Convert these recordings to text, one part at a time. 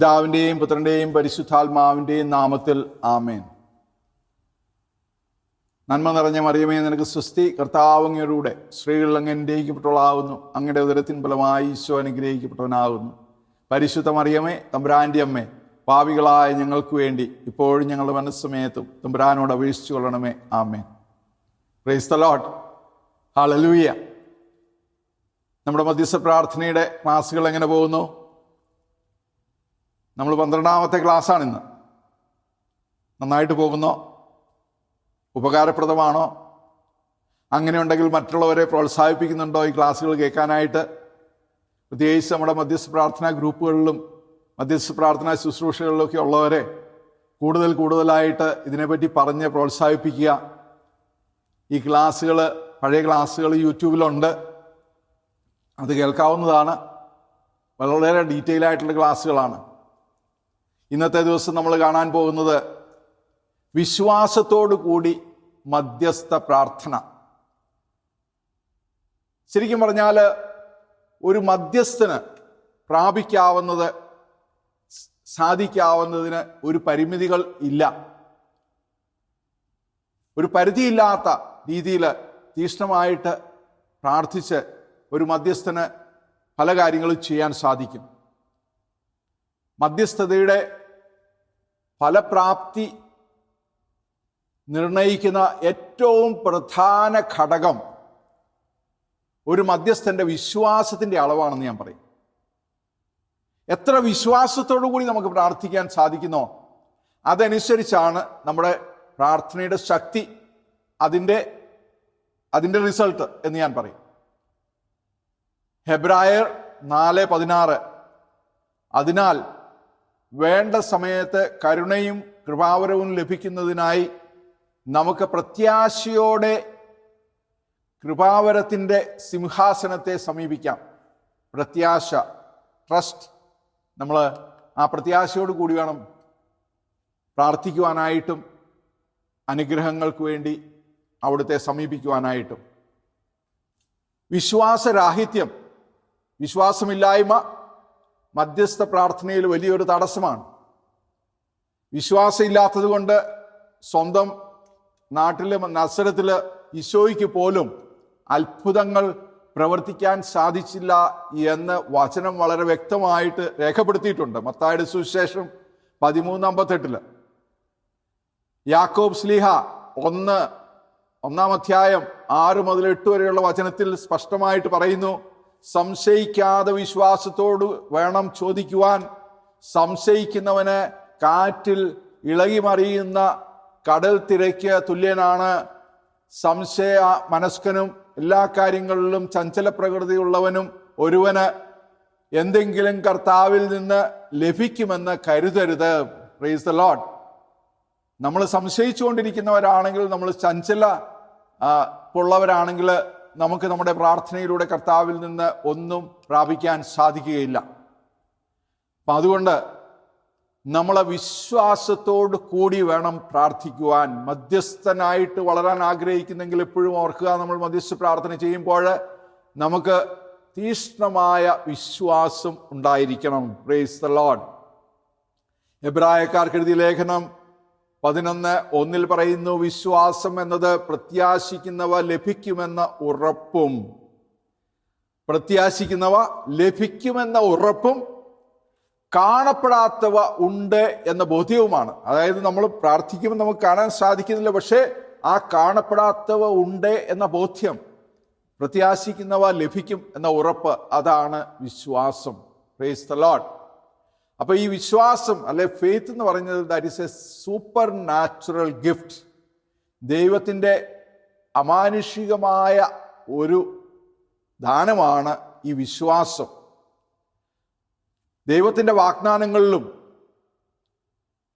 പിതാവിന്റെയും പുത്രന്റെയും പരിശുദ്ധാത്മാവിന്റെയും നാമത്തിൽ ആമേൻ. നന്മ നിറഞ്ഞ മറിയമേ നിനക്ക് സ്വസ്തി. കർത്താവങ്ങയുടെ സ്ത്രീകൾ അങ്ങ് അനുഗ്രഹിക്കപ്പെട്ടവളാകുന്നു. അങ്ങയുടെ ഉദരത്തിൻ ഫലമായി ഈശോ അനുഗ്രഹിക്കപ്പെട്ടവനാകുന്നു. പരിശുദ്ധ മറിയമേ തമ്പുരാന്റെ അമ്മേ പാവികളായ ഞങ്ങൾക്ക് വേണ്ടി ഇപ്പോഴും ഞങ്ങളുടെ മനസ്സമയത്തും തമ്പുരാനോട് അപേക്ഷിച്ചു കൊള്ളണമേ. ആമേൻ. പ്രൈസ് ദ ലോട്ട് ഹാളലൂയ നമ്മുടെ മധ്യസ്ഥ പ്രാർത്ഥനയുടെ ക്ലാസ്സുകൾ എങ്ങനെ പോകുന്നു? നമ്മൾ പന്ത്രണ്ടാമത്തെ ക്ലാസ്സാണ് ഇന്ന് നന്നായിട്ട് പോകുന്നോ? ഉപകാരപ്രദമാണോ? അങ്ങനെ ഉണ്ടെങ്കിൽ മറ്റുള്ളവരെ പ്രോത്സാഹിപ്പിക്കുന്നുണ്ടോ ഈ ക്ലാസ്സുകൾ കേൾക്കാനായിട്ട്? പ്രത്യേകിച്ച് നമ്മുടെ മധ്യസ്ഥ പ്രാർത്ഥനാ ഗ്രൂപ്പുകളിലും മധ്യസ്ഥ പ്രാർത്ഥനാ ശുശ്രൂഷകളിലൊക്കെ ഉള്ളവരെ കൂടുതൽ കൂടുതലായിട്ട് ഇതിനെപ്പറ്റി പറഞ്ഞ് പ്രോത്സാഹിപ്പിക്കുക. ഈ ക്ലാസ്സുകൾ പഴയ ക്ലാസ്സുകൾ യൂട്യൂബിലുണ്ട്. അത് കേൾക്കാവുന്നതാണ്. വളരെ ഡീറ്റെയിൽ ആയിട്ടുള്ള ക്ലാസ്സുകളാണ്. ഇന്നത്തെ ദിവസം നമ്മൾ കാണാൻ പോകുന്നത് വിശ്വാസത്തോടു കൂടി മധ്യസ്ഥ പ്രാർത്ഥന. ശരിക്കും പറഞ്ഞാൽ ഒരു മധ്യസ്ഥന് പ്രാപിക്കാവുന്നത് സാധിക്കാവുന്നതിന് ഒരു പരിമിതികൾ ഇല്ല. ഒരു പരിധിയില്ലാത്ത രീതിയിൽ തീഷ്ണമായിട്ട് പ്രാർത്ഥിച്ച് ഒരു മധ്യസ്ഥന് പല കാര്യങ്ങളും ചെയ്യാൻ സാധിക്കും. മധ്യസ്ഥതയുടെ ഫലപ്രാപ്തി നിർണയിക്കുന്ന ഏറ്റവും പ്രധാന ഘടകം ഒരു മധ്യസ്ഥന്റെ വിശ്വാസത്തിന്റെ അളവാണെന്ന് ഞാൻ പറയും. എത്ര വിശ്വാസത്തോടു കൂടി നമുക്ക് പ്രാർത്ഥിക്കാൻ സാധിക്കുന്നോ അതനുസരിച്ചാണ് നമ്മുടെ പ്രാർത്ഥനയുടെ ശക്തി അതിന്റെ അതിന്റെ റിസൾട്ട് എന്ന് ഞാൻ പറയും. ഹെബ്രായർ നാല് പതിനാറ് അതിനാൽ വേണ്ട സമയത്ത് കരുണയും കൃപാവരവും ലഭിക്കുന്നതിനായി നമുക്ക് പ്രത്യാശയോടെ കൃപാവരത്തിന്റെ സിംഹാസനത്തെ സമീപിക്കാം. പ്രത്യാശ ട്രസ്റ്റ്. നമ്മൾ ആ പ്രത്യാശയോട് കൂടി വേണം പ്രാർത്ഥിക്കുവാനായിട്ടും അനുഗ്രഹങ്ങൾക്ക് വേണ്ടി അവിടുത്തെ സമീപിക്കുവാനായിട്ടും. വിശ്വാസരാഹിത്യം വിശ്വാസമില്ലായ്മ മധ്യസ്ഥ പ്രാർത്ഥനയിൽ വലിയൊരു തടസ്സമാണ്. വിശ്വാസമില്ലാത്തത് കൊണ്ട് സ്വന്തം നാട്ടിലെ നസരത്തിൽ ഈശോയ്ക്ക് പോലും അത്ഭുതങ്ങൾ പ്രവർത്തിക്കാൻ സാധിച്ചില്ല എന്ന് വചനം വളരെ വ്യക്തമായിട്ട് രേഖപ്പെടുത്തിയിട്ടുണ്ട്. മത്തായുടെ സുവിശേഷം പതിമൂന്ന് അമ്പത്തെട്ടിൽ. യാക്കോബ് സ്ലീഹ ഒന്ന് ഒന്നാം അധ്യായം ആറ് മുതൽ എട്ട് വരെയുള്ള വചനത്തിൽ സ്പഷ്ടമായിട്ട് പറയുന്നു സംശയിക്കാതെ വിശ്വാസത്തോട് വേണം ചോദിക്കുവാൻ. സംശയിക്കുന്നവന് കാറ്റിൽ ഇളകി മറിയുന്ന കടൽ തിരയ്ക്ക് തുല്യനാണ്. സംശയ മനസ്കനും എല്ലാ കാര്യങ്ങളിലും ചഞ്ചല പ്രകൃതിയുള്ളവനും ഒരുവന്. എന്തെങ്കിലും കർത്താവിൽ നിന്ന് ലഭിക്കുമെന്ന് കരുതരുത്. പ്രൈസ് ദ ലോഡ് നമ്മൾ സംശയിച്ചുകൊണ്ടിരിക്കുന്നവരാണെങ്കിൽ നമ്മൾ ചഞ്ചല ഉള്ളവരാണെങ്കിൽ നമുക്ക് നമ്മുടെ പ്രാർത്ഥനയിലൂടെ കർത്താവിൽ നിന്ന് ഒന്നും പ്രാപിക്കാൻ സാധിക്കുകയില്ല. അപ്പം അതുകൊണ്ട് നമ്മളെ വിശ്വാസത്തോട് കൂടി വേണം പ്രാർത്ഥിക്കുവാൻ. മധ്യസ്ഥനായിട്ട് വളരാൻ ആഗ്രഹിക്കുന്നെങ്കിൽ എപ്പോഴും ഓർക്കുക നമ്മൾ മധ്യസ്ഥ പ്രാർത്ഥന ചെയ്യുമ്പോൾ നമുക്ക് തീഷ്ണമായ വിശ്വാസം ഉണ്ടായിരിക്കണം. പ്രേസ് ദ ലോഡ് എബ്രായക്കാർക്ക് എഴുതിയ ലേഖനം പതിനൊന്ന് ഒന്നിൽ പറയുന്നു വിശ്വാസം എന്നത് പ്രത്യാശിക്കുന്നവ ലഭിക്കുമെന്ന ഉറപ്പും. പ്രത്യാശിക്കുന്നവ ലഭിക്കുമെന്ന ഉറപ്പും കാണപ്പെടാത്തവ ഉണ്ട് എന്ന ബോധ്യവുമാണ്. അതായത് നമ്മൾ പ്രാർത്ഥിക്കുമ്പോൾ നമുക്ക് കാണാൻ സാധിക്കുന്നില്ല പക്ഷേ ആ കാണപ്പെടാത്തവ ഉണ്ട് എന്ന ബോധ്യം പ്രത്യാശിക്കുന്നവ ലഭിക്കും എന്ന ഉറപ്പ് അതാണ് വിശ്വാസം. പ്രേസ് ദ ലോഡ് അപ്പൊ ഈ വിശ്വാസം അല്ലെ ഫെയ്ത്ത് എന്ന് പറയുന്നത് that is a supernatural gift ദൈവത്തിന്റെ അമാനുഷികമായ ഒരു ദാനമാണ് ഈ വിശ്വാസം. ദൈവത്തിന്റെ വാഗ്ദാനങ്ങളിലും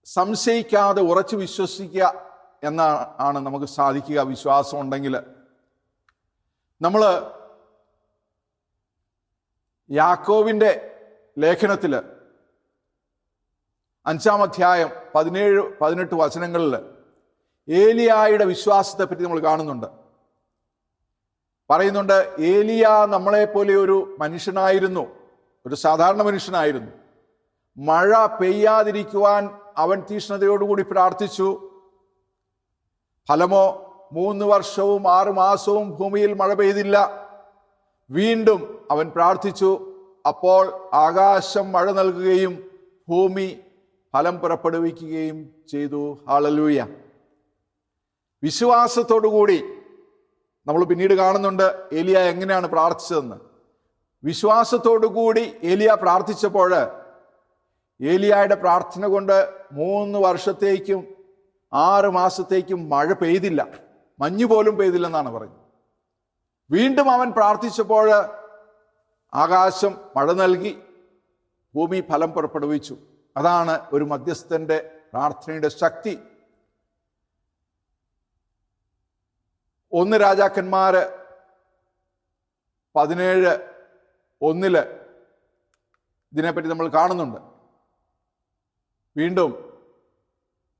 സംശയിക്കാതെ ഉറച്ചു വിശ്വസിക്കുക എന്നാണ് നമുക്ക് സാധിക്കുക വിശ്വാസം ഉണ്ടെങ്കിൽ. നമ്മൾ യാക്കോവിന്റെ ലേഖനത്തിൽ അഞ്ചാം അധ്യായം പതിനേഴ് പതിനെട്ട് വചനങ്ങളിൽ ഏലിയായുടെ വിശ്വാസത്തെ പറ്റി നമ്മൾ കാണുന്നുണ്ട്. പറയുന്നുണ്ട് ഏലിയ നമ്മളെപ്പോലെ ഒരു മനുഷ്യനായിരുന്നു ഒരു സാധാരണ മനുഷ്യനായിരുന്നു. മഴ പെയ്യാതിരിക്കുവാൻ അവൻ തീഷ്ണതയോടുകൂടി പ്രാർത്ഥിച്ചു. ഫലമോ മൂന്ന് വർഷവും ആറ് മാസവും ഭൂമിയിൽ മഴ പെയ്തില്ല. വീണ്ടും അവൻ പ്രാർത്ഥിച്ചു. അപ്പോൾ ആകാശം മഴ നൽകുകയും ഭൂമി ഫലം പുറപ്പെടുവിക്കുകയും ചെയ്തു. ഹാളലൂയ വിശ്വാസത്തോടുകൂടി നമ്മൾ പിന്നീട് കാണുന്നുണ്ട് ഏലിയ എങ്ങനെയാണ് പ്രാർത്ഥിച്ചതെന്ന്. വിശ്വാസത്തോടുകൂടി ഏലിയ പ്രാർത്ഥിച്ചപ്പോൾ ഏലിയായുടെ പ്രാർത്ഥന കൊണ്ട് മൂന്ന് വർഷത്തേക്കും ആറ് മാസത്തേക്കും മഴ പെയ്തില്ല. മഞ്ഞു പോലും പെയ്തില്ലെന്നാണ് പറഞ്ഞത് വീണ്ടും അവൻ പ്രാർത്ഥിച്ചപ്പോൾ ആകാശം മഴ നൽകി. ഭൂമി ഫലം പുറപ്പെടുവിച്ചു. അതാണ് ഒരു മധ്യസ്ഥന്റെ പ്രാർത്ഥനയുടെ ശക്തി. ഒന്ന് രാജാക്കന്മാര് പതിനേഴ് ഒന്നിൽ ഇതിനെപ്പറ്റി നമ്മൾ കാണുന്നുണ്ട്. വീണ്ടും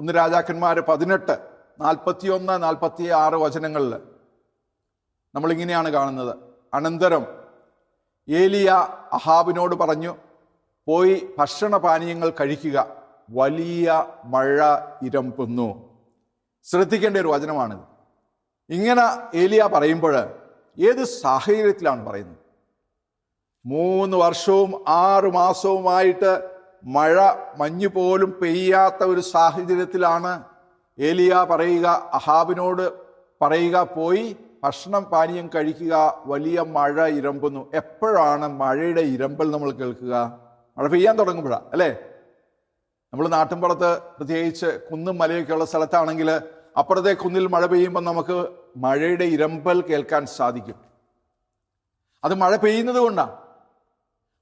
ഒന്ന് രാജാക്കന്മാർ പതിനെട്ട് നാൽപ്പത്തി ഒന്ന് നാൽപ്പത്തി ആറ് വചനങ്ങളിൽ നമ്മളിങ്ങനെയാണ് കാണുന്നത്. അനന്തരം ഏലിയ അഹാബിനോട് പറഞ്ഞു പോയി ഭക്ഷണപാനീയങ്ങൾ കഴിക്കുക. വലിയ മഴ ഇരമ്പുന്നു. ശ്രദ്ധിക്കേണ്ട ഒരു വചനമാണിത്. ഇങ്ങനെ ഏലിയ പറയുമ്പോൾ ഏത് സാഹചര്യത്തിലാണ് പറയുന്നത്? മൂന്ന് വർഷവും ആറു മാസവുമായിട്ട് മഴ മഞ്ഞു പോലും പെയ്യാത്ത ഒരു സാഹചര്യത്തിലാണ് ഏലിയ പറയുക. അഹാബിനോട് പറയുക പോയി ഭക്ഷണം പാനീയം കഴിക്കുക. വലിയ മഴ ഇരമ്പുന്നു. എപ്പോഴാണ് മഴയുടെ ഇരമ്പൽ നമ്മൾ കേൾക്കുക? മഴ പെയ്യാൻ തുടങ്ങുമ്പോഴാണ് അല്ലേ? നമ്മൾ നാട്ടിൻപുറത്ത് പ്രത്യേകിച്ച് കുന്നും മലയൊക്കെ ഉള്ള സ്ഥലത്താണെങ്കിൽ അപ്പുറത്തെ കുന്നിൽ മഴ പെയ്യുമ്പോൾ നമുക്ക് മഴയുടെ ഇരമ്പൽ കേൾക്കാൻ സാധിക്കും. അത് മഴ പെയ്യുന്നത് കൊണ്ടാണ്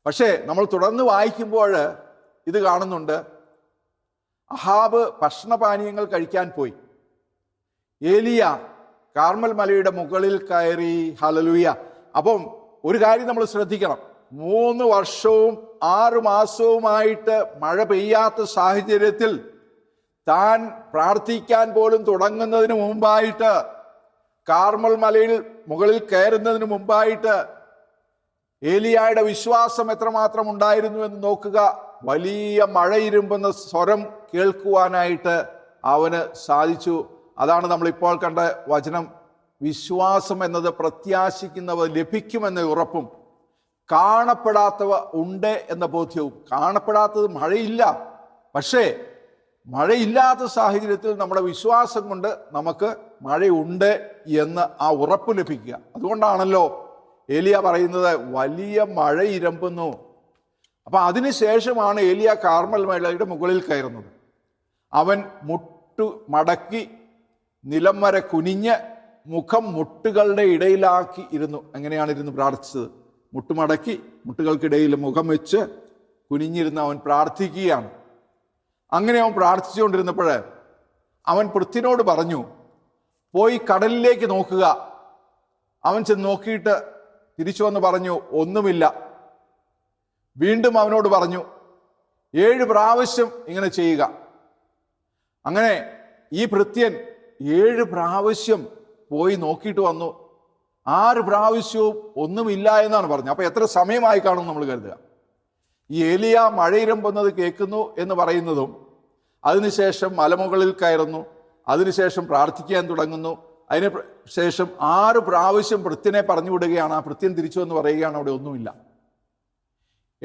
പക്ഷേ നമ്മൾ തുടർന്ന് വായിക്കുമ്പോൾ ഇത് കാണുന്നുണ്ട്. അഹാബ് ഭക്ഷണപാനീയങ്ങൾ കഴിക്കാൻ പോയി. ഏലിയ കാർമൽ മലയുടെ മുകളിൽ കയറി ഹലലുയ അപ്പം ഒരു കാര്യം നമ്മൾ ശ്രദ്ധിക്കണം. മൂന്ന് വർഷവും ആറ് മാസവുമായിട്ട് മഴ പെയ്യാത്ത സാഹചര്യത്തിൽ താൻ പ്രാർത്ഥിക്കാൻ പോലും തുടങ്ങുന്നതിന് മുമ്പായിട്ട് കാർമൽ മലയിൽ മുകളിൽ കയറുന്നതിന് മുമ്പായിട്ട് ഏലിയായുടെ വിശ്വാസം എത്രമാത്രം ഉണ്ടായിരുന്നു എന്ന് നോക്കുക. വലിയ മഴയിരുമ്പുന്ന സ്വരം കേൾക്കുവാനായിട്ട് അവന് സാധിച്ചു. അതാണ് നമ്മളിപ്പോൾ കണ്ട വചനം. വിശ്വാസം എന്നത് പ്രത്യാശിക്കുന്നവ ലഭിക്കുമെന്ന ഉറപ്പും കാണപ്പെടാത്തവ ഉണ്ട് എന്ന ബോധ്യവും. കാണപ്പെടാത്തത് മഴയില്ല. പക്ഷേ മഴയില്ലാത്ത സാഹചര്യത്തിൽ നമ്മുടെ വിശ്വാസം കൊണ്ട് നമുക്ക് മഴയുണ്ട് എന്ന് ആ ഉറപ്പ് ലഭിക്കുക. അതുകൊണ്ടാണല്ലോ ഏലിയ പറയുന്നത് വലിയ മഴ ഇരമ്പുന്നു. അപ്പൊ അതിനുശേഷമാണ് ഏലിയ കാർമൽ മലയുടെ മുകളിൽ കയറുന്നത്. അവൻ മുട്ടു മടക്കി നിലം വരെ കുനിഞ്ഞ് മുഖം മുട്ടുകളുടെ ഇടയിലാക്കി ഇരുന്നു. അങ്ങനെയാണ് ഇരുന്ന് പ്രാർത്ഥിച്ചത്? മുട്ടുമടക്കി മുട്ടുകൾക്കിടയിൽ മുഖം വെച്ച് കുനിഞ്ഞിരുന്ന് അവൻ പ്രാർത്ഥിക്കുകയാണ്. അങ്ങനെ അവൻ പ്രാർത്ഥിച്ചുകൊണ്ടിരുന്നപ്പോൾ അവൻ പൃഥ്വിനോട് പറഞ്ഞു പോയി കടലിലേക്ക് നോക്കുക. അവൻ ചെന്ന് നോക്കിയിട്ട് തിരിച്ചു വന്ന് പറഞ്ഞു ഒന്നുമില്ല. വീണ്ടും അവനോട് പറഞ്ഞു ഏഴ് പ്രാവശ്യം ഇങ്ങനെ ചെയ്യുക. അങ്ങനെ ഈ ഭൃത്യൻ ഏഴ് പ്രാവശ്യം പോയി നോക്കിയിട്ട് വന്നു. ആറ് പ്രാവശ്യവും ഒന്നുമില്ല എന്നാണ് പറഞ്ഞത്. അപ്പോൾ എത്ര സമയമായി കാണും നമ്മൾ കരുതുക. ഈ ഏലിയ മഴയിരമ്പുന്നത് കേൾക്കുന്നു എന്ന് പറയുന്നതും അതിനുശേഷം മലമുകളിൽ കയറുന്നു അതിനുശേഷം പ്രാർത്ഥിക്കാൻ തുടങ്ങുന്നു അതിന് ശേഷം ആറ് പ്രാവശ്യം ഭൃത്യനെ പറഞ്ഞു വിടുകയാണ് ആ ഭൃത്യൻ തിരിച്ചു എന്ന് പറയുകയാണ് അവിടെ ഒന്നുമില്ല.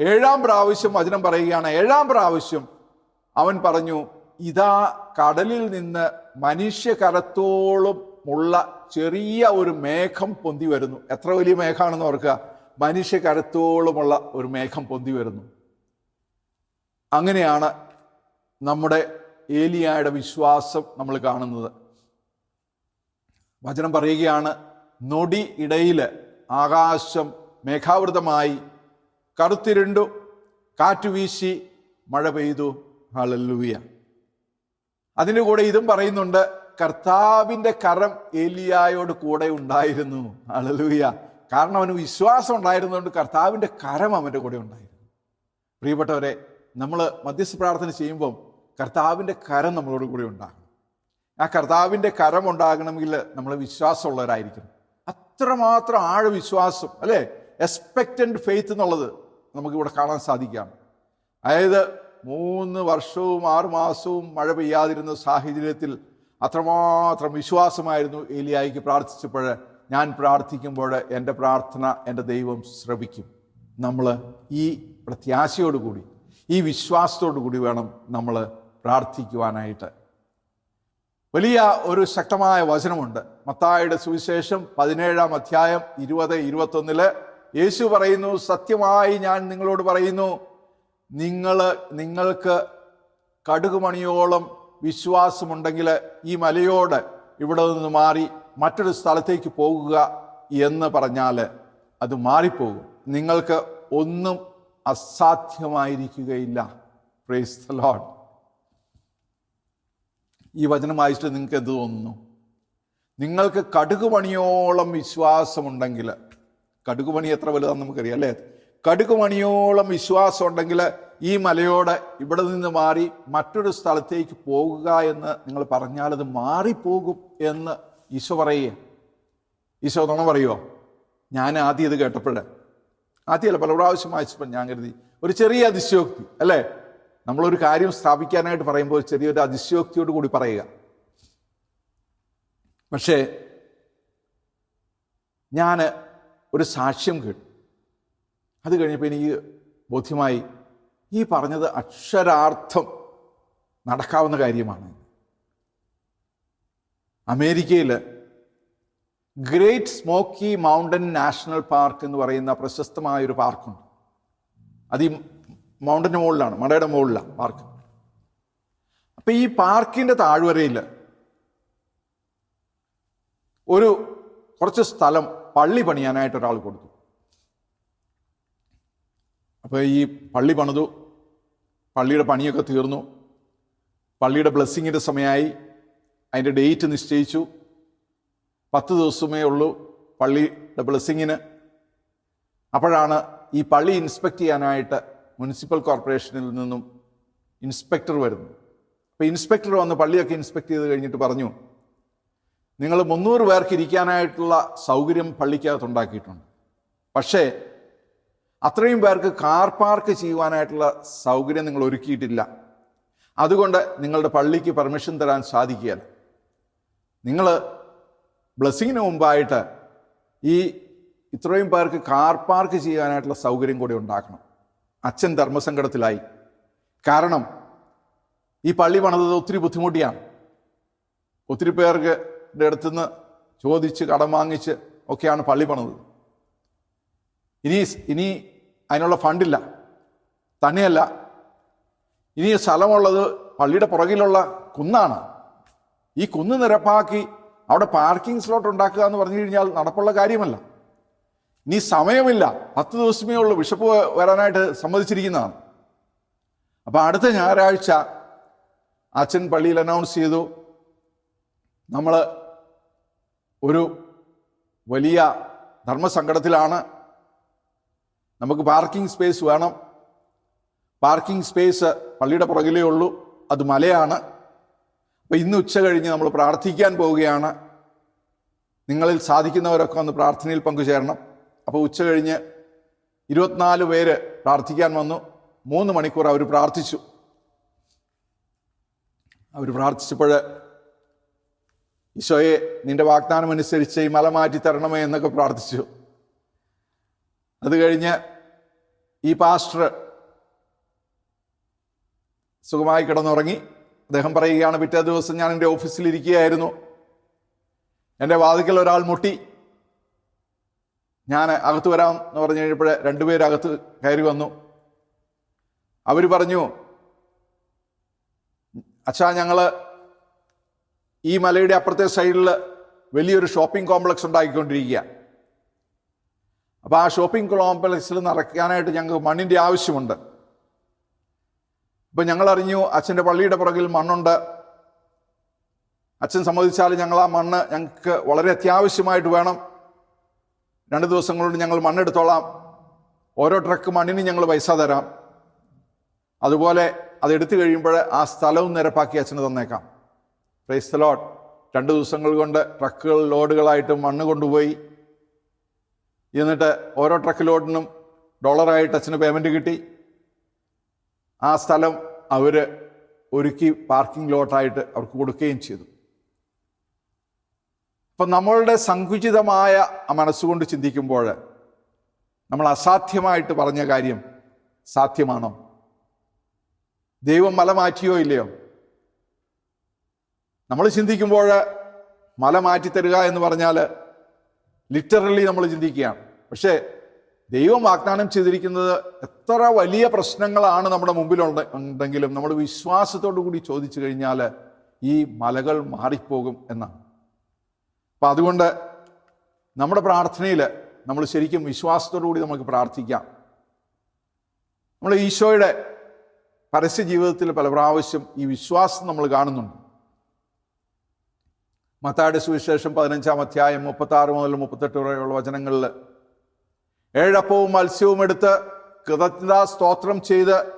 ഏഴാം പ്രാവശ്യം വചനം പറയുകയാണ് ഏഴാം പ്രാവശ്യം അവൻ പറഞ്ഞു ഇതാ കടലിൽ നിന്ന് മനുഷ്യകരത്തോളം ഉള്ള ചെറിയ ഒരു മേഘം പൊന്തി വരുന്നു. എത്ര വലിയ മേഘമാണെന്ന് ഓർക്കുക. മനുഷ്യകരത്തോളമുള്ള ഒരു മേഘം പൊന്തി വരുന്നു. അങ്ങനെയാണ് നമ്മുടെ ഏലിയായുടെ വിശ്വാസം നമ്മൾ കാണുന്നത്. വചനം പറയുകയാണ് നൊടി ഇടയിൽ ആകാശം മേഘാവൃതമായി കറുത്തിരുണ്ടു കാറ്റുവീശി മഴ പെയ്തു. ഹളല്ലുവിയ അതിന്റെ കൂടെ ഇതും പറയുന്നുണ്ട് കർത്താവിന്റെ കരം ഏലിയായോട് കൂടെ ഉണ്ടായിരുന്നു. അളലൂയ കാരണം അവന് വിശ്വാസം ഉണ്ടായിരുന്നതുകൊണ്ട് കർത്താവിന്റെ കരം അവന്റെ കൂടെ ഉണ്ടായിരുന്നു. പ്രിയപ്പെട്ടവരെ നമ്മൾ മധ്യസ്ഥ പ്രാർത്ഥന ചെയ്യുമ്പം കർത്താവിന്റെ കരം നമ്മളോട് കൂടെ ഉണ്ടാകണം. ആ കർത്താവിന്റെ കരം ഉണ്ടാകണമെങ്കിൽ നമ്മൾ വിശ്വാസമുള്ളവരായിരിക്കണം. അത്രമാത്രം ആഴ വിശ്വാസം അല്ലേ? എക്സ്പെക്റ്റന്റ് ഫെയ്ത്ത് എന്നുള്ളത് നമുക്കിവിടെ കാണാൻ സാധിക്കാം. അതായത് മൂന്ന് വർഷവും ആറുമാസവും മഴ പെയ്യാതിരുന്ന സാഹചര്യത്തിൽ അത്രമാത്രം വിശ്വാസമായിരുന്നു ഏലിയായിക്ക് പ്രാർത്ഥിച്ചപ്പോൾ ഞാൻ പ്രാർത്ഥിക്കുമ്പോൾ എന്റെ പ്രാർത്ഥന എന്റെ ദൈവം ശ്രവിക്കും. നമ്മൾ ഈ പ്രത്യാശയോടുകൂടി ഈ വിശ്വാസത്തോടു കൂടി വേണം നമ്മൾ പ്രാർത്ഥിക്കുവാനായിട്ട്. വലിയ ഒരു ശക്തമായ വചനമുണ്ട്. മത്തായുടെ സുവിശേഷം പതിനേഴാം അധ്യായം ഇരുപത് ഇരുപത്തൊന്നിൽ യേശു പറയുന്നു സത്യമായി ഞാൻ നിങ്ങളോട് പറയുന്നു നിങ്ങൾ നിങ്ങൾക്ക് കടുകുമണിയോളം വിശ്വാസമുണ്ടെങ്കിൽ ഈ മലയോട് ഇവിടെ നിന്ന് മാറി മറ്റൊരു സ്ഥലത്തേക്ക് പോകുക എന്ന് പറഞ്ഞാൽ അത് മാറിപ്പോകും. നിങ്ങൾക്ക് ഒന്നും അസാധ്യമായിരിക്കുകയില്ല. പ്രേസ് ദ ലോഡ് ഈ വചനം വായിച്ചിട്ട് നിങ്ങൾക്ക് എന്ത് തോന്നുന്നു? നിങ്ങൾക്ക് കടുക് കടുകുപണിയോളം വിശ്വാസമുണ്ടെങ്കിൽ കടുകുപണി എത്ര വലുതാണെന്ന് നമുക്കറിയാം അല്ലേ? കടുകുപണിയോളം വിശ്വാസം ഉണ്ടെങ്കിൽ ഈ മലയോട് ഇവിടെ നിന്ന് മാറി മറ്റൊരു സ്ഥലത്തേക്ക് പോകുക എന്ന് നിങ്ങൾ പറഞ്ഞാൽ അത് മാറിപ്പോകും എന്ന് ഈശോ പറയുക ഈശോ നുണ പറയുമോ ഞാൻ ആദ്യം ഇത് കേട്ടപ്പോഴേ. ആദ്യമല്ല പല പ്രാവശ്യം വായിച്ചപ്പോൾ ഞാൻ കരുതി. ഒരു ചെറിയ അതിശയോക്തി അല്ലേ? നമ്മളൊരു കാര്യം സ്ഥാപിക്കാനായിട്ട് പറയുമ്പോൾ ചെറിയൊരു അതിശയോക്തിയോട് കൂടി പറയുക. പക്ഷേ ഞാൻ ഒരു സാക്ഷ്യം കേട്ടു. അത് കഴിഞ്ഞപ്പോൾ എനിക്ക് ബോധ്യമായി ഈ പറഞ്ഞത് അക്ഷരാർത്ഥം നടക്കാവുന്ന കാര്യമാണ്. അമേരിക്കയിൽ Great Smoky Mountain National Park എന്ന് പറയുന്ന പ്രശസ്തമായ ഒരു പാർക്കുണ്ട്. അത് ഈ മൗണ്ടന്റെ മുകളിലാണ് മടയുടെ മുകളിലാണ് പാർക്ക്. അപ്പം ഈ പാർക്കിന്റെ താഴ്വരയിൽ ഒരു കുറച്ച് സ്ഥലം പള്ളി പണിയാനായിട്ട് ഒരാൾ കൊടുത്തു. അപ്പോൾ ഈ പള്ളി പണിതു പള്ളിയുടെ പണിയൊക്കെ തീർന്നു. പള്ളിയുടെ ബ്ലെസ്സിങ്ങിന്റെ സമയമായി. അതിന്റെ ഡേറ്റ് നിശ്ചയിച്ചു. പത്ത് ദിവസമേ ഉള്ളൂ പള്ളിയുടെ ബ്ലെസ്സിങ്ങിന്. അപ്പോഴാണ് ഈ പള്ളി ഇൻസ്പെക്ട് ചെയ്യാനായിട്ട് മുനിസിപ്പൽ കോർപ്പറേഷനിൽ നിന്നും ഇൻസ്പെക്ടർ വരുന്നു അപ്പോൾ ഇൻസ്പെക്ടർ വന്ന് പള്ളിയൊക്കെ ഇൻസ്പെക്ട് ചെയ്ത് കഴിഞ്ഞിട്ട് പറഞ്ഞു നിങ്ങൾ മുന്നൂറ് പേർക്ക് ഇരിക്കാനായിട്ടുള്ള സൗകര്യം പള്ളിക്കകത്ത് ഉണ്ടാക്കിയിട്ടുണ്ട്. പക്ഷേ അത്രയും പേർക്ക് കാർ പാർക്ക് ചെയ്യുവാനായിട്ടുള്ള സൗകര്യം നിങ്ങൾ ഒരുക്കിയിട്ടില്ല. അതുകൊണ്ട് നിങ്ങളുടെ പള്ളിക്ക് പെർമിഷൻ തരാൻ സാധിക്കുകയില്ല. നിങ്ങൾ ബ്ലെസ്സിങ്ങിന് മുമ്പായിട്ട് ഈ ഇത്രയും പേർക്ക് കാർ പാർക്ക് ചെയ്യാനായിട്ടുള്ള സൗകര്യം കൂടി ഉണ്ടാക്കണം. അച്ഛൻ ധർമ്മസങ്കടത്തിലായി. കാരണം ഈ പള്ളി പണിതത് ഒത്തിരി ബുദ്ധിമുട്ടിയാണ്. ഒത്തിരി പേർക്ക് അടുത്തുനിന്ന് ചോദിച്ച് കടം വാങ്ങിച്ച് ഒക്കെയാണ് പള്ളി പണിതത്. ഇനി ഇനി അതിനുള്ള ഫണ്ടില്ല. തന്നെയല്ല ഇനി സ്ഥലമുള്ളത് പള്ളിയുടെ പുറകിലുള്ള കുന്നാണ്. ഈ കുന്ന് നിരപ്പാക്കി അവിടെ പാർക്കിംഗ് സ്ലോട്ട് ഉണ്ടാക്കുക എന്ന് പറഞ്ഞു കഴിഞ്ഞാൽ നടപ്പുള്ള കാര്യമല്ല. ഇനി സമയമില്ല. പത്ത് ദിവസമേ ഉള്ളൂ ബിഷപ്പ് വരാനായിട്ട് സമ്മതിച്ചിരിക്കുന്നതാണ്. അപ്പോൾ അടുത്ത ഞായറാഴ്ച അച്ഛൻ പള്ളിയിൽ അനൗൺസ് ചെയ്തു. നമ്മൾ ഒരു വലിയ ധർമ്മസങ്കടത്തിലാണ്. നമുക്ക് പാർക്കിംഗ് സ്പേസ് വേണം. പാർക്കിംഗ് സ്പേസ് പള്ളിയുടെ പുറകിലേ ഉള്ളൂ. അത് മലയാണ്. അപ്പോൾ ഇന്ന് ഉച്ച കഴിഞ്ഞ് നമ്മൾ പ്രാർത്ഥിക്കാൻ പോവുകയാണ്. നിങ്ങളിൽ സാധിക്കുന്നവരൊക്കെ ഒന്ന് പ്രാർത്ഥനയിൽ പങ്കുചേരണം. അപ്പോൾ ഉച്ച കഴിഞ്ഞ് ഇരുപത്തിനാല് പേര് പ്രാർത്ഥിക്കാൻ വന്നു. മൂന്ന് മണിക്കൂർ അവർ പ്രാർത്ഥിച്ചു. അവർ പ്രാർത്ഥിച്ചപ്പോൾ ഈശോയെ നിന്റെ വാഗ്ദാനം അനുസരിച്ച് ഈ മല മാറ്റി തരണമേ എന്നൊക്കെ പ്രാർത്ഥിച്ചു. അത് കഴിഞ്ഞ് ഈ പാസ്റ്റർ സുഖമായി കിടന്നുറങ്ങി. അദ്ദേഹം പറയുകയാണ് പിറ്റേ ദിവസം ഞാൻ എന്റെ ഓഫീസിൽ ഇരിക്കുകയായിരുന്നു. എന്റെ വാതിക്കൽ ഒരാൾ മുട്ടി. ഞാൻ അകത്ത് വരാം എന്ന് പറഞ്ഞു കഴിഞ്ഞപ്പോൾ രണ്ടുപേരും അകത്ത് കയറി വന്നു. അവർ പറഞ്ഞു അച്ഛാ ഞങ്ങൾ ഈ മലയുടെ അപ്പുറത്തെ സൈഡിൽ വലിയൊരു ഷോപ്പിംഗ് കോംപ്ലക്സ് ഉണ്ടാക്കിക്കൊണ്ടിരിക്കുക അപ്പോൾ ആ ഷോപ്പിംഗ് കോംപ്ലക്സിൽ നിറയ്ക്കാനായിട്ട് ഞങ്ങൾക്ക് മണ്ണിന്റെ ആവശ്യമുണ്ട്. ഇപ്പം ഞങ്ങൾ അറിഞ്ഞു അച്ഛന്റെ പള്ളിയുടെ പുറകിൽ മണ്ണുണ്ട്. അച്ഛൻ സമ്മതിച്ചാൽ ഞങ്ങൾ ആ മണ്ണ് ഞങ്ങൾക്ക് വളരെ അത്യാവശ്യമായിട്ട് വേണം. രണ്ട് ദിവസം കൊണ്ട് ഞങ്ങൾ മണ്ണെടുത്തോളാം. ഓരോ ട്രക്ക് മണ്ണിന് ഞങ്ങൾ പൈസ തരാം. അതുപോലെ അത് എടുത്തു കഴിയുമ്പോൾ ആ സ്ഥലവും നിരപ്പാക്കി അച്ഛന് തന്നേക്കാം. പ്രൈസ് ലോട്ട് രണ്ട് ദിവസങ്ങൾ കൊണ്ട് ട്രക്കുകൾ ലോഡുകളായിട്ട് മണ്ണ് കൊണ്ടുപോയി. എന്നിട്ട് ഓരോ ട്രക്ക് ലോഡിനും ഡോളറായിട്ട് അച്ഛന് പേയ്മെന്റ് കിട്ടി. ആ സ്ഥലം അവർ ഒരുക്കി പാർക്കിംഗ് ലോട്ടായിട്ട് അവർക്ക് കൊടുക്കുകയും ചെയ്തു. അപ്പം നമ്മളുടെ സങ്കുചിതമായ മനസ്സുകൊണ്ട് ചിന്തിക്കുമ്പോൾ നമ്മൾ അസാധ്യമായിട്ട് പറഞ്ഞ കാര്യം സാധ്യമാണോ? ദൈവം മല മാറ്റിയോ ഇല്ലയോ? നമ്മൾ ചിന്തിക്കുമ്പോൾ മല മാറ്റി തരിക എന്ന് പറഞ്ഞാൽ ലിറ്ററലി നമ്മൾ ചിന്തിക്കുകയാണ്. പക്ഷേ ദൈവം വാഗ്ദാനം ചെയ്തിരിക്കുന്നത് എത്ര വലിയ പ്രശ്നങ്ങളാണ് നമ്മുടെ മുമ്പിലുണ്ട് ഉണ്ടെങ്കിലും നമ്മൾ വിശ്വാസത്തോടു കൂടി ചോദിച്ചു കഴിഞ്ഞാൽ ഈ മലകൾ മാറിപ്പോകും എന്നാണ്. അപ്പം അതുകൊണ്ട് നമ്മുടെ പ്രാർത്ഥനയിൽ നമ്മൾ ശരിക്കും വിശ്വാസത്തോടു കൂടി നമുക്ക് പ്രാർത്ഥിക്കാം. നമ്മൾ ഈശോയുടെ പരസ്യ ജീവിതത്തിൽ പല പ്രാവശ്യം ഈ വിശ്വാസം നമ്മൾ കാണുന്നുണ്ട്. മത്തായുടെ സുവിശേഷം പതിനഞ്ചാം അധ്യായം മുപ്പത്തി ആറ് മുതൽ മുപ്പത്തെട്ട് വരെയുള്ള വചനങ്ങളിൽ ഏഴപ്പവും മത്സ്യവും എടുത്ത് കൃതജ്ഞതാ സ്തോത്രം ചെയ്ത്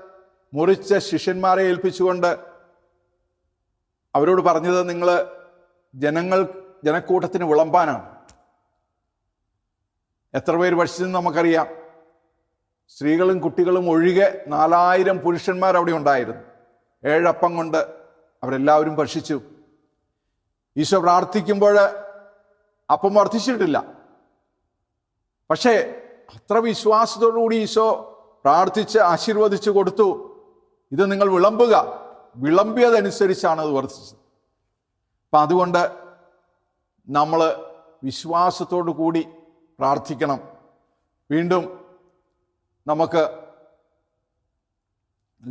മുറിച്ച ശിഷ്യന്മാരെ ഏൽപ്പിച്ചുകൊണ്ട് അവരോട് പറഞ്ഞത് നിങ്ങൾ ജനങ്ങൾ ജനക്കൂട്ടത്തിന് വിളമ്പാനാണ്. എത്ര പേര് ഭക്ഷിച്ചെന്ന് നമുക്കറിയാം. സ്ത്രീകളും കുട്ടികളും ഒഴികെ നാലായിരം പുരുഷന്മാർ അവിടെ ഉണ്ടായിരുന്നു. ഏഴപ്പം കൊണ്ട് അവരെല്ലാവരും ഭക്ഷിച്ചു. ഈശോ പ്രാർത്ഥിക്കുമ്പോൾ അപ്പം വർദ്ധിച്ചിട്ടില്ല. പക്ഷേ അത്ര വിശ്വാസത്തോടുകൂടി ഈശോ പ്രാർത്ഥിച്ച് ആശീർവദിച്ചു കൊടുത്തു. ഇത് നിങ്ങൾ വിളമ്പുക. വിളമ്പിയതനുസരിച്ചാണ് അത് വർദ്ധിച്ചത്. അപ്പം അതുകൊണ്ട് നമ്മൾ വിശ്വാസത്തോടു കൂടി പ്രാർത്ഥിക്കണം. വീണ്ടും നമുക്ക്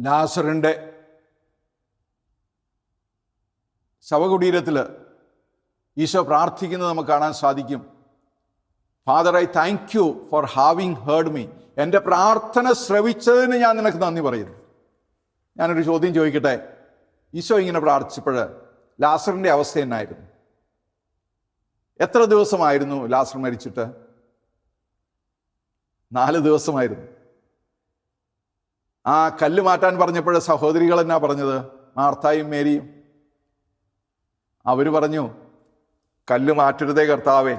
ലാസറിന്റെ ശവകുടീരത്തിൽ ഈശോ പ്രാർത്ഥിക്കുന്നത് നമുക്ക് കാണാൻ സാധിക്കും. Father I thank you for having heard me എന്റെ പ്രാർത്ഥന ശ്രവിച്ചതിന് ഞാൻ നിനക്ക് നന്ദി പറയുന്നു. ഞാനൊരു ചോദ്യം ചോദിക്കട്ടെ? ഈശോ ഇങ്ങനെ പ്രാർത്ഥിച്ചപ്പോൾ ലാസറിന്റെ അവസ്ഥ എന്നായിരുന്നു? എത്ര ദിവസമായിരുന്നു ലാസർ മരിച്ചിട്ട്? നാല് ദിവസമായിരുന്നു. ആ കല്ല് മാറ്റാൻ പറഞ്ഞപ്പോൾ സഹോദരികൾ എന്നാ പറഞ്ഞത്? മാർത്തായും മേരിയും. അവർ പറഞ്ഞു കല്ല് മാറ്റരുതേ കർത്താവേ.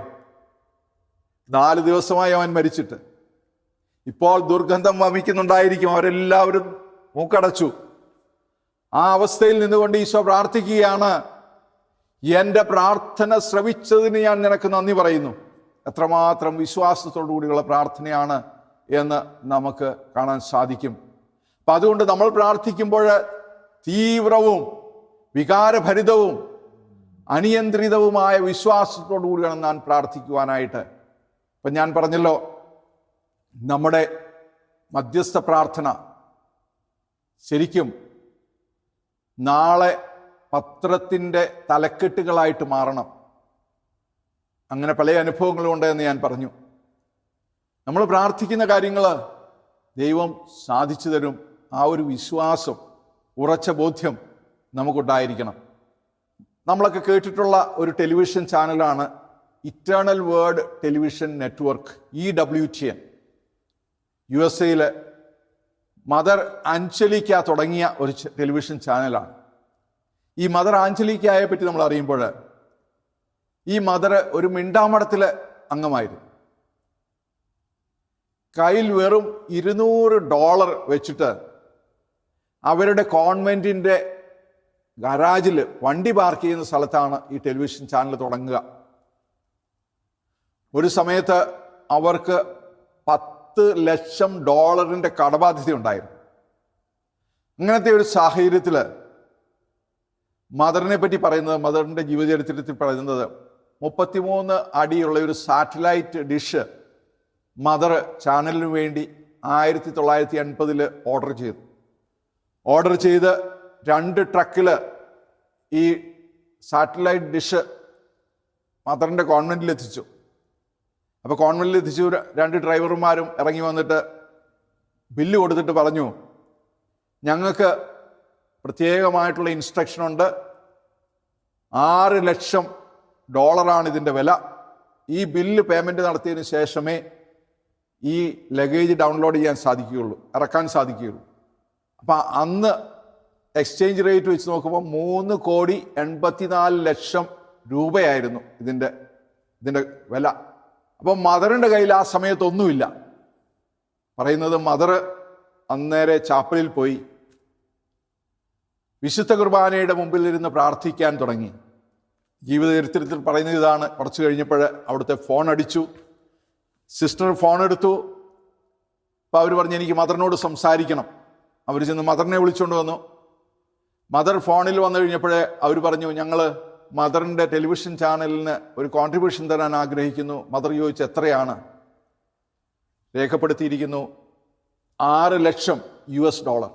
നാല് ദിവസമായി അവൻ മരിച്ചിട്ട്. ഇപ്പോൾ ദുർഗന്ധം വമിക്കുന്നുണ്ടായിരിക്കും. അവരെല്ലാവരും മൂക്കടച്ചു. ആ അവസ്ഥയിൽ നിന്നുകൊണ്ട് ഈശോ പ്രാർത്ഥിക്കുകയാണ്. എന്റെ പ്രാർത്ഥന ശ്രവിച്ചതിന് ഞാൻ നിനക്ക് നന്ദി പറയുന്നു. എത്രമാത്രം വിശ്വാസത്തോടു കൂടിയുള്ള പ്രാർത്ഥനയാണ് എന്ന് നമുക്ക് കാണാൻ സാധിക്കും. അപ്പം അതുകൊണ്ട് നമ്മൾ പ്രാർത്ഥിക്കുമ്പോൾ തീവ്രവും വികാരഭരിതവും അനിയന്ത്രിതവുമായ വിശ്വാസത്തോടു കൂടി വേണം ഞാൻ പ്രാർത്ഥിക്കുവാനായിട്ട്. ഇപ്പം ഞാൻ പറഞ്ഞല്ലോ നമ്മുടെ മധ്യസ്ഥ പ്രാർത്ഥന ശരിക്കും നാളെ പത്രത്തിന്റെ തലക്കെട്ടുകളായിട്ട് മാറണം. അങ്ങനെ പല അനുഭവങ്ങളും ഉണ്ട് എന്ന് ഞാൻ പറഞ്ഞു. നമ്മൾ പ്രാർത്ഥിക്കുന്ന കാര്യങ്ങൾ ദൈവം സാധിച്ചു തരും. ആ ഒരു വിശ്വാസം ഉറച്ച ബോധ്യം നമുക്കുണ്ടായിരിക്കണം. നമ്മളൊക്കെ കേട്ടിട്ടുള്ള ഒരു ടെലിവിഷൻ ചാനലാണ് eternal word television network E W T N U S എയിലെ മദർ അഞ്ചലിക്ക തുടങ്ങിയ ഒരു ടെലിവിഷൻ ചാനലാണ്. ഈ മദർ ആഞ്ചലിക്കയെ പറ്റി നമ്മൾ അറിയുമ്പോൾ ഈ മദർ ഒരു മിണ്ടാമടത്തിലെ അംഗമായിരുന്നു. കയ്യിൽ വെറും ഇരുന്നൂറ് ഡോളർ വെച്ചിട്ട് അവരുടെ കോൺവെന്റിന്റെ ഗരാജിൽ വണ്ടി പാർക്ക് ചെയ്യുന്ന സ്ഥലത്താണ് ഈ ടെലിവിഷൻ ചാനൽ തുടങ്ങുക. ഒരു സമയത്ത് അവർക്ക് പത്ത് ലക്ഷം ഡോളറിന്റെ കടബാധ്യത ഉണ്ടായിരുന്നു. അങ്ങനത്തെ ഒരു സാഹചര്യത്തിൽ മദറിനെ പറ്റി പറയുന്നത് മദറിന്റെ ജീവചരിത്രത്തിൽ പറയുന്നത് മുപ്പത്തിമൂന്ന് അടിയുള്ള ഒരു സാറ്റലൈറ്റ് ഡിഷ് മദർ ചാനലിന് വേണ്ടി ആയിരത്തി തൊള്ളായിരത്തി എൺപതിൽ ഓർഡർ ചെയ്തു. ഓർഡർ ചെയ്ത് രണ്ട് ട്രക്കിൽ ഈ സാറ്റലൈറ്റ് ഡിഷ് മദറിന്റെ കോൺവെന്റിൽ എത്തിച്ചു അപ്പോൾ കോൺവെന്റിൽ എത്തിച്ചു രണ്ട് ഡ്രൈവർമാരും ഇറങ്ങി വന്നിട്ട് ബില്ല് കൊടുത്തിട്ട് പറഞ്ഞു ഞങ്ങൾക്ക് പ്രത്യേകമായിട്ടുള്ള ഇൻസ്ട്രക്ഷൻ ഉണ്ട്. ആറ് ലക്ഷം ഡോളറാണ് ഇതിന്റെ വില. ഈ ബില്ല് പേയ്മെന്റ് നടത്തിയതിന് ശേഷമേ ഈ ലഗേജ് ഡൗൺലോഡ് ചെയ്യാൻ സാധിക്കുകയുള്ളൂ ഇറക്കാൻ സാധിക്കുകയുള്ളൂ. അപ്പം അന്ന് എക്സ്ചേഞ്ച് റേറ്റ് വെച്ച് നോക്കുമ്പോൾ മൂന്ന് കോടി എൺപത്തിനാല് ലക്ഷം രൂപയായിരുന്നു ഇതിന്റെ ഇതിന്റെ വില. അപ്പം മദറിന്റെ കയ്യിൽ ആ സമയത്തൊന്നുമില്ല. പറയുന്നത് മദർ അന്നേരെ ചാപ്പലിൽ പോയി. വിശുദ്ധ കുർബാനയുടെ മുമ്പിൽ ഇരുന്ന് പ്രാർത്ഥിക്കാൻ തുടങ്ങി. ജീവിത ചരിത്രത്തിൽ പറയുന്നത് ഇതാണ്. കുറച്ച് കഴിഞ്ഞപ്പോൾ അവിടുത്തെ ഫോൺ അടിച്ചു. സിസ്റ്റർ ഫോൺ എടുത്തു. അപ്പോൾ അവർ പറഞ്ഞു എനിക്ക് മദറിനോട് സംസാരിക്കണം. അവർ ചെന്ന് മദറിനെ വിളിച്ചുകൊണ്ട് വന്നു. മദർ ഫോണിൽ വന്നു കഴിഞ്ഞപ്പോഴേ അവർ പറഞ്ഞു ഞങ്ങൾ മദറിന്റെ ടെലിവിഷൻ ചാനലിന് ഒരു കോൺട്രിബ്യൂഷൻ തരാൻ ആഗ്രഹിക്കുന്നു. മദർ ചോദിച്ച് എത്രയാണ്? രേഖപ്പെടുത്തിയിരിക്കുന്നു ആറ് ലക്ഷം യു എസ് ഡോളർ.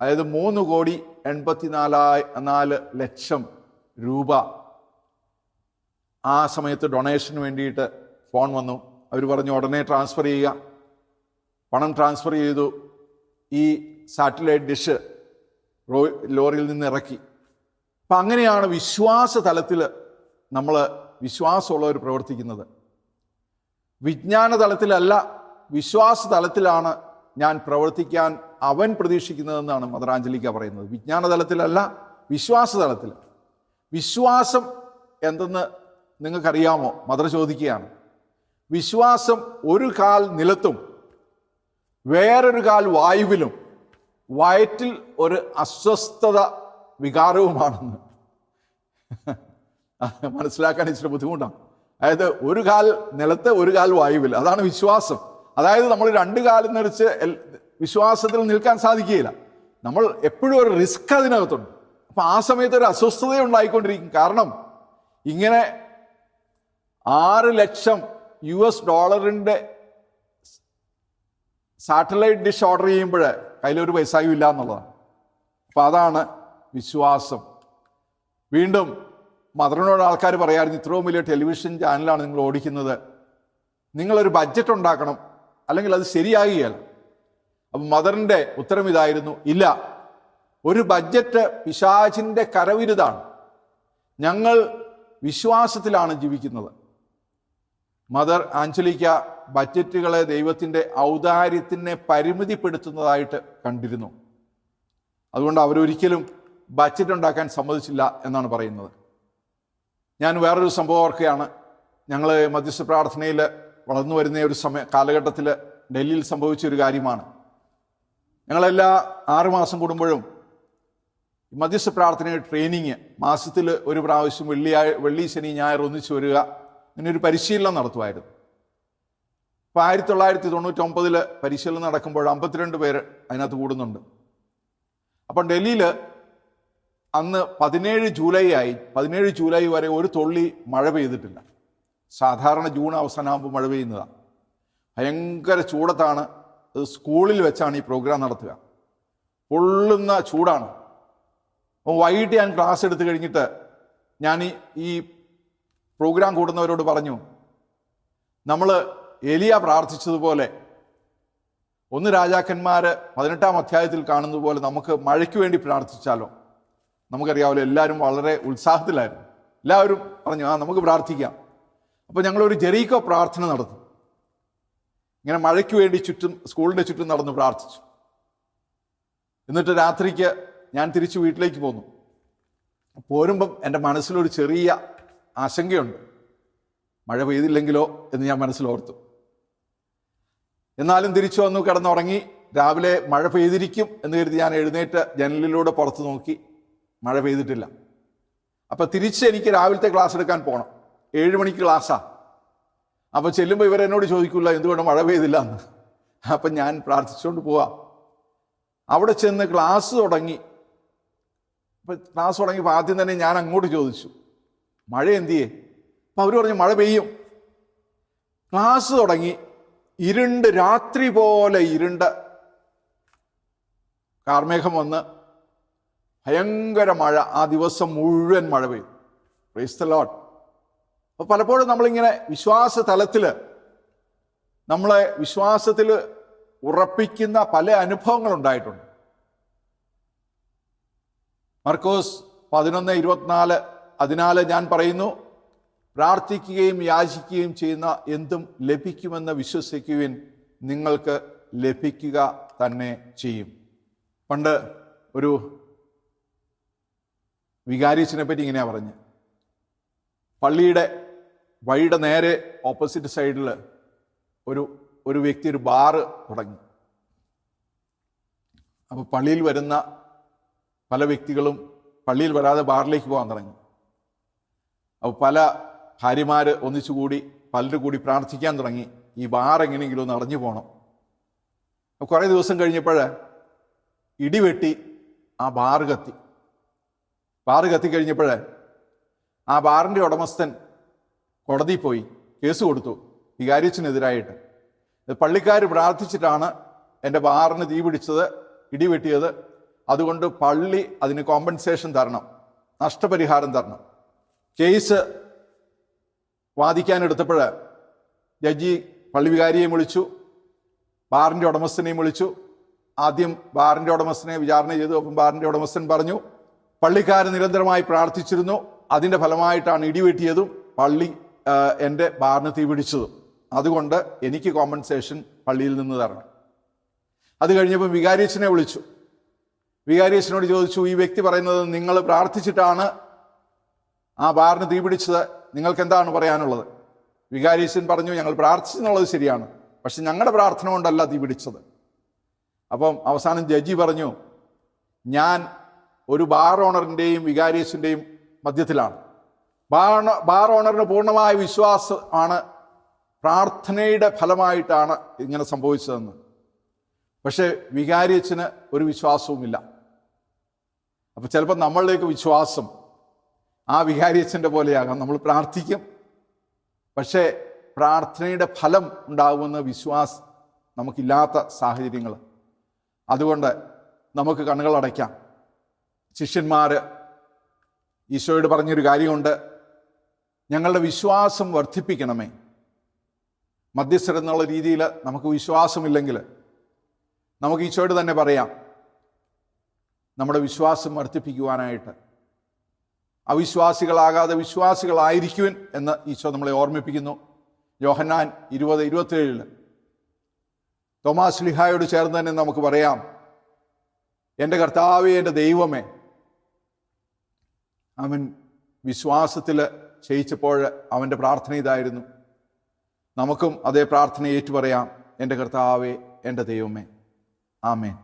അതായത് മൂന്ന് കോടി എൺപത്തി എൺപത്തിനാലായി നാല് ലക്ഷം രൂപ. ആ സമയത്ത് ഡൊണേഷന് വേണ്ടിയിട്ട് ഫോൺ വന്നു. അവർ പറഞ്ഞു ഉടനെ ട്രാൻസ്ഫർ ചെയ്യുക. പണം ട്രാൻസ്ഫർ ചെയ്തു. ഈ സാറ്റലൈറ്റ് ഡിഷ് ലോറിയിൽ നിന്ന് ഇറക്കി. അപ്പം അങ്ങനെയാണ് വിശ്വാസ തലത്തിൽ നമ്മൾ വിശ്വാസമുള്ളവർ പ്രവർത്തിക്കുന്നത്. വിജ്ഞാന തലത്തിലല്ല വിശ്വാസ തലത്തിലാണ് ഞാൻ പ്രവർത്തിക്കാൻ അവൻ പ്രതീക്ഷിക്കുന്നതെന്നാണ് മദറാഞ്ജലിക്ക പറയുന്നത്. വിജ്ഞാന തലത്തിലല്ല വിശ്വാസ തലത്തിൽ വിശ്വാസം എന്തെന്ന് നിങ്ങൾക്കറിയാമോ? മദർ ചോദിക്കുകയാണ്. വിശ്വാസം ഒരു കാൽ നിലത്തും വേറൊരു കാൽ വായുവിലും വയറ്റിൽ ഒരു അസ്വസ്ഥത വികാരവുമാണെന്ന്. മനസ്സിലാക്കാൻ ഇച്ചിരി ബുദ്ധിമുട്ടാണ്. അതായത് ഒരു കാൽ നിലത്ത് ഒരു കാൽ വായുവിൽ അതാണ് വിശ്വാസം. അതായത് നമ്മൾ രണ്ട് കാലം നിറച്ച് വിശ്വാസത്തിൽ നിൽക്കാൻ സാധിക്കുകയില്ല. നമ്മൾ എപ്പോഴും ഒരു റിസ്ക് അതിനകത്തുണ്ട്. അപ്പൊ ആ സമയത്ത് ഒരു അസ്വസ്ഥത ഉണ്ടായിക്കൊണ്ടിരിക്കും. കാരണം ഇങ്ങനെ ആറ് ലക്ഷം യു എസ് ഡോളറിന്റെ സാറ്റലൈറ്റ് ഡിഷ് ഓർഡർ ചെയ്യുമ്പോൾ കയ്യിലൊരു പൈസയും ഇല്ല എന്നുള്ളതാണ്. അപ്പം അതാണ് വിശ്വാസം. വീണ്ടും മദറിനോട് ആൾക്കാർ പറയായിരുന്നു ഇത്രയും വലിയ ടെലിവിഷൻ ചാനലാണ് നിങ്ങൾ ഓടിക്കുന്നത്. നിങ്ങളൊരു ബഡ്ജറ്റ് ഉണ്ടാക്കണം അല്ലെങ്കിൽ അത് ശരിയാകുകയല്ല. അപ്പം മദറിന്റെ ഉത്തരം ഇതായിരുന്നു ഇല്ല ഒരു ബഡ്ജറ്റ് പിശാചിന്റെ കരവിരുതാണ്. ഞങ്ങൾ വിശ്വാസത്തിലാണ് ജീവിക്കുന്നത്. മദർ ആഞ്ചലിക്ക ബഡ്ജറ്റുകളെ ദൈവത്തിന്റെ ഔദാര്യത്തിനെ പരിമിതിപ്പെടുത്തുന്നതായിട്ട് കണ്ടിരുന്നു. അതുകൊണ്ട് അവരൊരിക്കലും ബജറ്റ് ഉണ്ടാക്കാൻ സമ്മതിച്ചില്ല എന്നാണ് പറയുന്നത്. ഞാൻ വേറൊരു സംഭവം ഓർക്കുകയാണ്. ഞങ്ങൾ മധ്യസ്ഥ പ്രാർത്ഥനയിൽ വളർന്നു വരുന്ന ഒരു സമയ കാലഘട്ടത്തിൽ ഡൽഹിയിൽ സംഭവിച്ച ഒരു കാര്യമാണ്. ഞങ്ങളെല്ലാ ആറുമാസം കൂടുമ്പോഴും മധ്യസ്ഥ പ്രാർത്ഥനയുടെ ട്രെയിനിങ് മാസത്തിൽ ഒരു പ്രാവശ്യം വെള്ളിയായ വെള്ളി ശനി ഞായർ ഒന്നിച്ചു വരിക ഇങ്ങനെ ഒരു പരിശീലനം നടത്തുമായിരുന്നു. അപ്പോൾ ആയിരത്തി തൊള്ളായിരത്തി തൊണ്ണൂറ്റൊമ്പതിൽ പരിശീലനം നടക്കുമ്പോൾ അമ്പത്തിരണ്ട് പേര് അതിനകത്ത് കൂടുന്നുണ്ട്. അപ്പം ഡൽഹിയിൽ അന്ന് പതിനേഴ് ജൂലൈ ആയി പതിനേഴ് ജൂലൈ വരെ ഒരു തുള്ളി മഴ പെയ്തിട്ടില്ല. സാധാരണ ജൂൺ അവസാനമാകുമ്പോൾ മഴ പെയ്യുന്നതാണ് ഭയങ്കര ചൂടത്താണ് സ്കൂളിൽ വെച്ചാണ് ഈ പ്രോഗ്രാം നടത്തുക. പൊള്ളുന്ന ചൂടാണ്. വൈകിട്ട് ഞാൻ ക്ലാസ് എടുത്തു കഴിഞ്ഞിട്ട് ഞാൻ ഈ പ്രോഗ്രാം കൂടുന്നവരോട് പറഞ്ഞു നമ്മൾ എലിയ പ്രാർത്ഥിച്ചതുപോലെ ഒന്ന് രാജാക്കന്മാർ പതിനെട്ടാം അധ്യായത്തിൽ കാണുന്നത് പോലെ നമുക്ക് മഴയ്ക്ക് വേണ്ടി പ്രാർത്ഥിച്ചാലോ? നമുക്കറിയാമല്ലോ എല്ലാവരും വളരെ ഉത്സാഹത്തിലായിരുന്നു. എല്ലാവരും പറഞ്ഞു ആ നമുക്ക് പ്രാർത്ഥിക്കാം. അപ്പോൾ ഞങ്ങളൊരു ജെറീക്കോ പ്രാർത്ഥന നടന്നു ഇങ്ങനെ മഴയ്ക്ക് വേണ്ടി ചുറ്റും സ്കൂളിന്റെ ചുറ്റും നടന്ന് പ്രാർത്ഥിച്ചു. എന്നിട്ട് രാത്രിക്ക് ഞാൻ തിരിച്ച് വീട്ടിലേക്ക് പോന്നു. പോരുമ്പം എന്റെ മനസ്സിലൊരു ചെറിയ ആശങ്കയുണ്ട്. മഴ പെയ്തില്ലെങ്കിലോ എന്ന് ഞാൻ മനസ്സിലോർത്തു. എന്നാലും തിരിച്ചു വന്നു കിടന്നുറങ്ങി. രാവിലെ മഴ പെയ്തിരിക്കും എന്ന് കരുതി ഞാൻ എഴുന്നേറ്റ് ജനലിലൂടെ പുറത്ത് നോക്കി. മഴ പെയ്തിട്ടില്ല. അപ്പൊ തിരിച്ച് എനിക്ക് രാവിലത്തെ ക്ലാസ് എടുക്കാൻ പോകണം ഏഴ് മണിക്ക് ക്ലാസ്സാ. അപ്പൊ ചെല്ലുമ്പോൾ ഇവരെന്നോട് ചോദിക്കില്ല എന്തുകൊണ്ട് മഴ പെയ്തില്ല? എന്ന്. അപ്പൊ ഞാൻ പ്രാർത്ഥിച്ചുകൊണ്ട് പോവാം. അവിടെ ചെന്ന് ക്ലാസ് തുടങ്ങി. അപ്പൊ ക്ലാസ് തുടങ്ങിയപ്പോൾ ആദ്യം തന്നെ ഞാൻ അങ്ങോട്ട് ചോദിച്ചു. മഴ എന്തിയേ? അപ്പൊ അവർ പറഞ്ഞു മഴ പെയ്യും. ക്ലാസ് തുടങ്ങി. ഇരുണ്ട് രാത്രി പോലെ ഇരുണ്ട്. കാർമേഘം വന്ന് ഭയങ്കര മഴ. ആ ദിവസം മുഴുവൻ മഴ പെയ്തു. പ്രൈസ് ദ ലോട്ട് അപ്പോൾ പലപ്പോഴും നമ്മളിങ്ങനെ വിശ്വാസ തലത്തിൽ നമ്മളെ വിശ്വാസത്തിൽ ഉറപ്പിക്കുന്ന പല അനുഭവങ്ങൾ ഉണ്ടായിട്ടുണ്ട് മർക്കോസ് പതിനൊന്ന് ഇരുപത്തിനാല് അതിനാൽ ഞാൻ പറയുന്നു പ്രാർത്ഥിക്കുകയും യാചിക്കുകയും ചെയ്യുന്ന എന്തും ലഭിക്കുമെന്ന് വിശ്വസിക്കുവിൻ. നിങ്ങൾക്ക് ലഭിക്കുക തന്നെ ചെയ്യും. പണ്ട് ഒരു വികാരിച്ചിനെ പറ്റി ഇങ്ങനെയാണ് പറഞ്ഞ്. പള്ളിയുടെ വഴിയുടെ നേരെ ഓപ്പോസിറ്റ് സൈഡിൽ ഒരു ഒരു വ്യക്തി ഒരു ബാറ് തുടങ്ങി. അപ്പോൾ പള്ളിയിൽ വരുന്ന പല വ്യക്തികളും പള്ളിയിൽ വരാതെ ബാറിലേക്ക് പോകാൻ തുടങ്ങി. അപ്പോൾ പല ഭാര്യമാർ ഒന്നിച്ചുകൂടി പലരും കൂടി പ്രാർത്ഥിക്കാൻ തുടങ്ങി. ഈ ബാർ എങ്ങനെയെങ്കിലും ഒന്ന് അടഞ്ഞു പോകണം കുറേ ദിവസം കഴിഞ്ഞപ്പോൾ ഇടിവെട്ടി ആ ബാറ് കത്തി. ബാറ് കത്തിക്കഴിഞ്ഞപ്പോൾ ആ ബാറിന്റെ ഉടമസ്ഥൻ കോടതിയിൽ പോയി കേസ് കൊടുത്തു വികാരിച്ചിനെതിരായിട്ട് പള്ളിക്കാർ പ്രാർത്ഥിച്ചിട്ടാണ് എന്റെ ബാറിന് തീ പിടിച്ചത് ഇടിവെട്ടിയത് അതുകൊണ്ട് പള്ളി അതിന് കോമ്പൻസേഷൻ തരണം നഷ്ടപരിഹാരം തരണം. കേസ് വാദിക്കാനെടുത്തപ്പോൾ ജഡ്ജി പള്ളി വികാരിയെയും വിളിച്ചു ബാറിന്റെ ഉടമസ്ഥനെയും വിളിച്ചു. ആദ്യം ബാറിന്റെ ഉടമസ്ഥനെ വിചാരണ ചെയ്തു അപ്പം ബാറിന്റെ ഉടമസ്ഥൻ പറഞ്ഞു പള്ളിക്കാർ നിരന്തരമായി പ്രാർത്ഥിച്ചിരുന്നു അതിന്റെ ഫലമായിട്ടാണ് ഇടിവെട്ടിയതും പള്ളി എന്റെ ബാറിന് തീപിടിച്ചതും അതുകൊണ്ട് എനിക്ക് കോമ്പൻസേഷൻ പള്ളിയിൽ നിന്ന് തരണം. അത് കഴിഞ്ഞപ്പോൾ വികാരിയച്ഛനെ വിളിച്ചു. വികാരിയച്ഛനോട് ചോദിച്ചു ഈ വ്യക്തി പറയുന്നത് നിങ്ങൾ പ്രാർത്ഥിച്ചിട്ടാണ് ആ ബാറിന് തീപിടിച്ചത് നിങ്ങൾക്ക് എന്താണ് പറയാനുള്ളത്? വികാരീശൻ പറഞ്ഞു ഞങ്ങൾ പ്രാർത്ഥിച്ചെന്നുള്ളത് ശരിയാണ്. പക്ഷെ ഞങ്ങളുടെ പ്രാർത്ഥന കൊണ്ടല്ല തീ പിടിച്ചത് അപ്പം അവസാനം ജഡ്ജി പറഞ്ഞു ഞാൻ ഒരു ബാർ ഓണറിന്റെയും വികാരീസിന്റെയും മധ്യത്തിലാണ്. ബാർ ബാർ ഓണറിന് പൂർണമായ വിശ്വാസമാണ് പ്രാർത്ഥനയുടെ ഫലമായിട്ടാണ് ഇങ്ങനെ സംഭവിച്ചതെന്ന്. പക്ഷേ വികാരിയച്ഛന് ഒരു വിശ്വാസവുമില്ല. അപ്പം ചിലപ്പോൾ നമ്മളിലേക്ക് വിശ്വാസം ആ വിഹാരിയച്ഛന്റെ പോലെയാകാം. നമ്മൾ പ്രാർത്ഥിക്കും. പക്ഷേ പ്രാർത്ഥനയുടെ ഫലം ഉണ്ടാകുമെന്ന് വിശ്വാസം നമുക്കില്ലാത്ത സാഹചര്യങ്ങൾ. അതുകൊണ്ട് നമുക്ക് കണ്ണുകൾ അടയ്ക്കാം. ശിഷ്യന്മാർ ഈശോയോട് പറഞ്ഞൊരു കാര്യമുണ്ട്. ഞങ്ങളുടെ വിശ്വാസം വർദ്ധിപ്പിക്കണമേ. മധ്യസ്ഥർ എന്നുള്ള രീതിയിൽ നമുക്ക് വിശ്വാസമില്ലെങ്കിൽ നമുക്ക് ഈശോയോട് തന്നെ പറയാം. നമ്മുടെ വിശ്വാസം വർദ്ധിപ്പിക്കുവാനായിട്ട്. അവിശ്വാസികളാകാതെ വിശ്വാസികളായിരിക്കുവൻ എന്ന് ഈശോ നമ്മളെ ഓർമ്മിപ്പിക്കുന്നു. യോഹന്നാൻ ഇരുപത് ഇരുപത്തിയേഴിൽ തോമാസ് ലിഹായോട് ചേർന്ന് തന്നെ നമുക്ക് പറയാം. എന്റെ കർത്താവേ എന്റെ ദൈവമേ. അവൻ വിശ്വാസത്തിൽ ക്ഷയിച്ചപ്പോൾ അവന്റെ പ്രാർത്ഥന ഇതായിരുന്നു. നമുക്കും അതേ പ്രാർത്ഥന ഏറ്റുപറയാം എന്റെ കർത്താവേ എന്റെ ദൈവമേ. ആമേൻ.